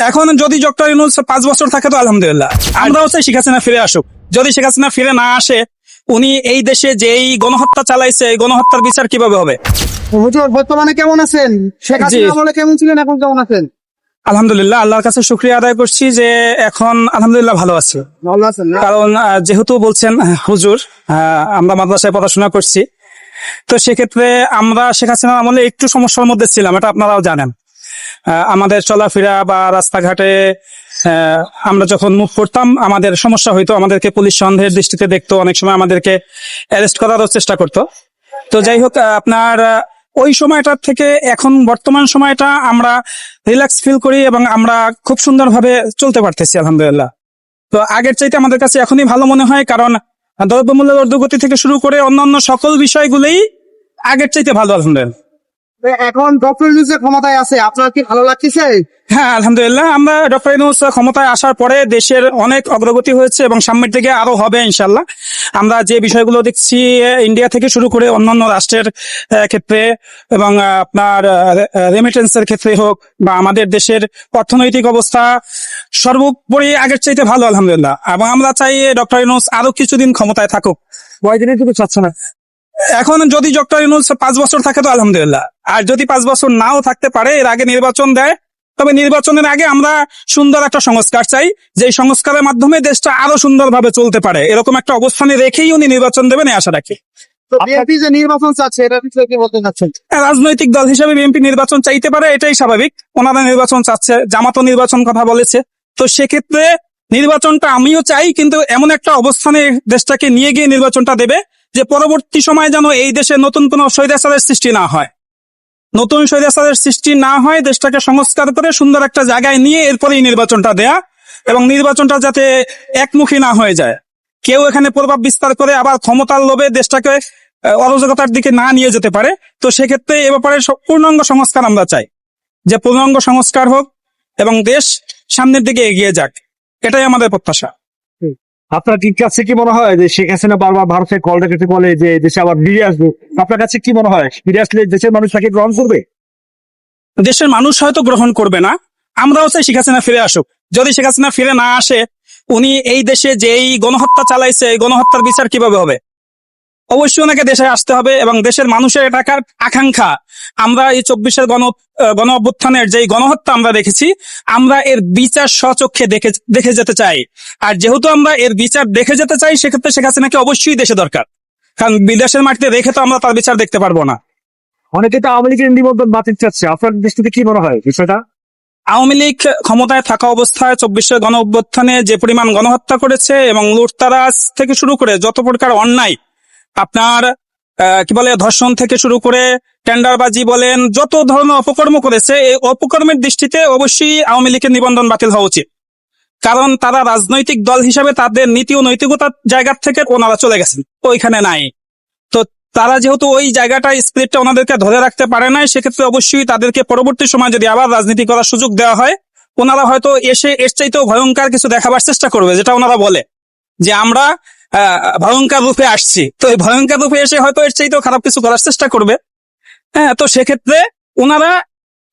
এখন যদি ডক্টর ইউনুস পাঁচ বছর থাকে তো আলহামদুলিল্লাহ। আমরাও চাই শেখ হাসিনা ফিরে আসুক। যদি শেখ হাসিনা ফিরে না আসে উনি এই দেশে যেই গণহত্যা চালাইছে এই গণহত্যার বিচার কীভাবে হবে? হুজুর বর্তমানে কেমন আছেন? শেখ হাসিনা আমলে কেমন ছিলেন এখন কেমন আছেন? আলহামদুলিল্লাহ আল্লাহর কাছে শুক্রিয়া আদায় করছি যে এখন আলহামদুলিল্লাহ ভালো আছি। ভালো আছেন না? কারণ যেহেতু বলছেন হুজুর আহ, আমরা মাদ্রাসায় পড়াশোনা করছি। তো সেক্ষেত্রে আমরা শেখ হাসিনার আমলে একটু সমস্যার মধ্যে ছিলাম এটা আপনারাও জানেন। আমাদের চলাফেরা বা রাস্তাঘাটে আমরা যখন মুভ করতাম, আমাদের সমস্যা হইতো, আমাদেরকে পুলিশ সন্দেহের দৃষ্টিতে দেখতো, অনেক সময় আমাদেরকে অ্যারেস্ট করারও চেষ্টা করতো। তো যাই হোক আপনার ওই সময়টার থেকে এখন বর্তমান সময়টা আমরা রিল্যাক্স ফিল করি এবং আমরা খুব সুন্দরভাবে চলতে পারতেছি, আলহামদুলিল্লাহ। তো আগের চাইতে আমাদের কাছে এখনই ভালো মনে হয়, কারণ দ্রব্যমূল্যের ঊর্ধ্বগতি থেকে শুরু করে অন্যান্য সকল বিষয়গুলোই আগের চাইতে ভালো, আলহামদুলিল্লাহ। এখন ডক্টর ইউনুসের ক্ষমতায় আছে আপনার কি ভালো লাগতেছে? হ্যাঁ আলহামদুলিল্লাহ আমরা ডক্টর ইউনুস ক্ষমতায় আসার পরে দেশের অনেক অগ্রগতি হয়েছে এবং সামনের দিকে আরও হবে ইনশাল্লাহ আমরা যে বিষয়গুলো দেখছি ইন্ডিয়া থেকে শুরু করে অন্যান্য রাষ্ট্রের ক্ষেত্রে এবং আপনার রেমিটেন্সের ক্ষেত্রে হোক বা আমাদের দেশের অর্থনৈতিক অবস্থা সর্বোপরি আগের চাইতে ভালো আলহামদুলিল্লাহ। এবং আমরা চাই ডক্টর ইউনুস আরও কিছুদিন ক্ষমতায় থাকুক। কয়দিনের জন্য চাচ্ছে না? এখন যদি ডক্টর ইউনুস পাঁচ বছর থাকে তো আলহামদুলিল্লাহ। আর যদি পাঁচ বছর নাও থাকতে পারে এর আগে নির্বাচন দেয় তবে নির্বাচনের আগে আমরা সুন্দর একটা সংস্কার চাই যে সংস্কারের মাধ্যমে দেশটা আরও সুন্দরভাবে চলতে পারে। এরকম একটা অবস্থানে রেখেই উনি নির্বাচন দেবেন এই আশা রাখি। রাজনৈতিক দল হিসেবে বিএনপি নির্বাচন চাইতে পারে এটাই স্বাভাবিক। ওনারা নির্বাচন চাচ্ছে জামাতও নির্বাচন কথা বলেছে। তো সেক্ষেত্রে নির্বাচনটা আমিও চাই কিন্তু এমন একটা অবস্থানে দেশটাকে নিয়ে গিয়ে নির্বাচনটা দেবে যে পরবর্তী সময় যেন এই দেশে নতুন কোনো স্বৈরাচারের সৃষ্টি না হয়। নতুন স্বৈরাচারের সৃষ্টি না হয়, দেশটাকে সংস্কার করে সুন্দর একটা জায়গায় নিয়ে এরপরেই নির্বাচনটা দেয়া এবং নির্বাচনটা যাতে একমুখী না হয়ে যায়। কেউ এখানে প্রভাব বিস্তার করে আবার ক্ষমতার লোভে দেশটাকে অরাজকতার দিকে না নিয়ে যেতে পারে। তো সেক্ষেত্রে এ ব্যাপারে পূর্ণাঙ্গ সংস্কার আমরা চাই। যে পূর্ণাঙ্গ সংস্কার হোক এবং দেশ সামনের দিকে এগিয়ে যাক, এটাই আমাদের প্রত্যাশা। আপনার কাছে কি মনে হয় যে শেখ হাসিনা বারবার ভারতে কল রেখে বলে যে দেশে আবার ফিরে আসবে? আপনার কাছে কি মনে হয়? ফিরে আসলে দেশের মানুষ তাকে গ্রহণ করবে? দেশের মানুষ হয়তো গ্রহণ করবে না। আমরাও চাই শেখ হাসিনা ফিরে আসুক। যদি শেখ হাসিনা ফিরে না আসে, উনি এই দেশে যেই গণহত্যা চালাইছে, এই গণহত্যার বিচার কীভাবে হবে? অবশ্যই ওনাকে দেশে আসতে হবে এবং দেশের মানুষের এটাকার আকাঙ্ক্ষা। আমরা এই চব্বিশের গণ গণ অভ্যুত্থানের যেই গণহত্যা আমরা দেখেছি আমরা এর বিচার স্বচক্ষে দেখে দেখে যেতে চাই। আর যেহেতু আমরা এর বিচার দেখে যেতে চাই সেক্ষেত্রে শেখ হাসিনাকে অবশ্যই দেশে দরকার। কারণ বিদেশের মাটিতে রেখে তো আমরা তার বিচার দেখতে পারব না। অনেকে তো আওয়ামী লীগের নিবন্ধন বাতিল চাচ্ছে। আপনার দৃষ্টিতে কি মনে হয় বিষয়টা? আওয়ামী লীগ ক্ষমতায় থাকা অবস্থায় চব্বিশের গণ অভ্যুত্থানে যে পরিমাণ গণহত্যা করেছে এবং লুটতারাজ থেকে শুরু করে যত প্রকার অন্যায় আপনার কি বলে, ধর্ষণ থেকে শুরু করে টেন্ডারবাজি বলেন, যত ধরনের অপকর্ম করেছে, এই অপকর্মের দৃষ্টিতে অবশ্যই আওয়ামী লীগের নিবন্ধন বাতিল হওয়া উচিত। কারণ তারা রাজনৈতিক দল হিসাবে তাদের নীতি ও নৈতিকতার জায়গা থেকে ওনারা চলে গেছেন, ওইখানে নাই। তো তারা যেহেতু ওই জায়গাটা, স্পিরিটটা ওনাদেরকে ধরে রাখতে পারে নাই, সেক্ষেত্রে অবশ্যই তাদেরকে পরবর্তী সময় যদি আবার রাজনীতি করার সুযোগ দেওয়া হয়, ওনারা হয়তো এসে এর চাইতেও ভয়ঙ্কর কিছু দেখাবার চেষ্টা করবে, যেটা ওনারা বলে। যে আমরা ভয়ঙ্কর রূপে আসছি। তো এই ভয়ঙ্কর রূপে এসে হয়তো এর চাইতেও খারাপ কিছু করার চেষ্টা করবে। হ্যাঁ তো সেক্ষেত্রে ওনারা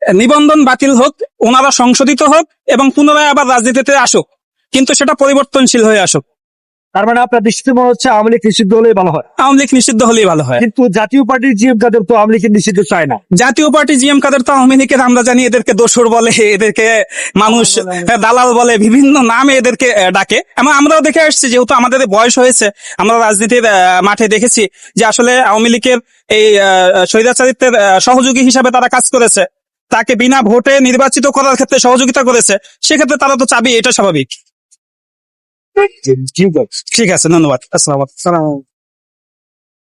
নিবন্ধন বাতিল হোক ওনারা সংশোধিত হোক এবং পুনরায় আবার রাজনীতিতে আসুক। কিন্তু সেটা পরিবর্তনশীল হয়ে আসুক। তার মানে আপনার দৃষ্টিতে মনে হচ্ছে আওয়ামী লীগ নিষিদ্ধ হলেই ভালো হয়। আওয়ামী লীগ নিষিদ্ধ হলেই ভালো হয়। কিন্তু জাতীয় পার্টির জিএম কাদের তো আওয়ামী লীগের নিষিদ্ধ চায় না। জাতীয় পার্টি জিএম কাদের তো আওয়ামী লীগের আমরা জানি এদেরকে দোসর বলে এদেরকে মানুষ দালাল বলে বিভিন্ন নামে এদেরকে ডাকে। এবং আমরাও দেখে আসছি যেহেতু আমাদের বয়স হয়েছে আমরা রাজনীতির আহ, মাঠে দেখেছি যে আসলে আওয়ামী লীগের এই স্বৈরাচারিত্বের সহযোগী হিসাবে তারা কাজ করেছে। তাকে বিনা ভোটে নির্বাচিত করার ক্ষেত্রে সহযোগিতা করেছে। সেক্ষেত্রে তারা তো চাবি এটা স্বাভাবিক। ঠিক আছে ধন্যবাদ আসসালাম সালাম